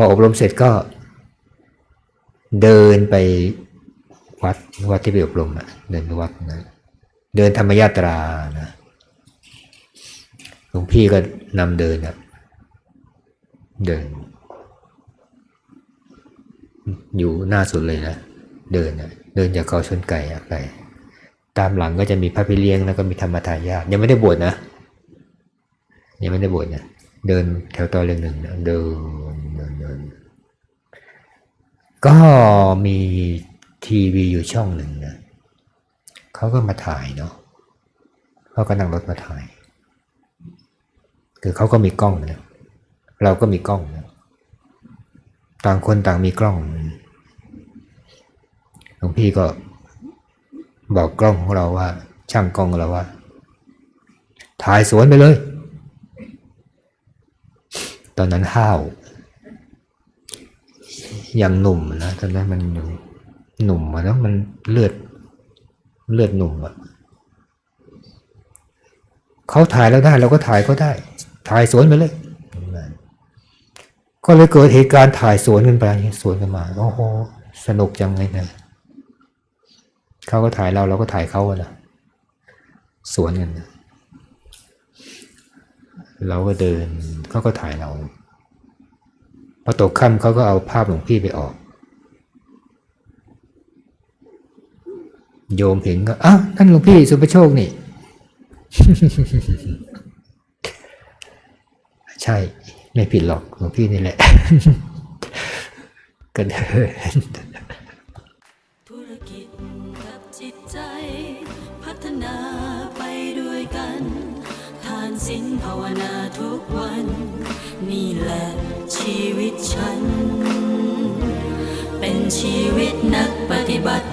พออบรมเสร็จก็เดินไปวัดวัดที่ไปอบรมอะเดินไปวัดนะเดินธรรมยาตรานะหลวงพี่ก็นำเดินครับเดิน อยู่หน้าสุดเลยนะเดินนะเดินจากเขาชนไก่ไป ตามหลังก็จะมีพระพี่เลี้ยงแล้วก็มีธรรมทายาทยังไม่ได้บวชนะยังไม่ได้บวชนะเดินแถวต่อเรื่องหนึ่งนะเดิน ก็มีทีวีอยู่ช่องหนึ่งนะเขาก็มาถ่ายเนาะเขาก็นั่งรถมาถ่าย คือเขาก็มีกล้องนะเราก็มีกล้องนะต่างคนต่างมีกล้องหลวงพี่ก็บอกกล้องของเราว่า ช่างกล้องของเราว่า ถ่ายสวนไปเลย ตอนนั้นห้าว ยังหนุ่มนะตอนนั้นมันยังหนุ่มอะเนอะมันเลือดเลือดหนุ่มอะเขาถ่ายแล้วได้เราก็ถ่ายก็ได้ ถ่ายสวนไปเลย ก็เลยเกิดเหตุการณ์ถ่ายสวนกันไปสวนกันมาโอ้โหสนุกจังเลยนะเขาก็ถ่ายเราเราก็ถ่ายเขาอะนะสวนกันนะเราก็เดินเขาก็ถ่ายเรา อตกค่ำเขาก็เอาภาพหลวงพี่ไปออก โยมเห็นก็อ้าวนั่นหลวงพี่สุภโชคนี่ ใช่ ไม่ผิดหรอกหลวงพี่นี่แหละ ก็เดินธุรกิจกับจิตใจ พัฒนาไปด้วยกัน ทานศีลภาวนาทุกวัน นี่แหละชีวิตฉัน เป็นชีวิตนักปฏิบัติ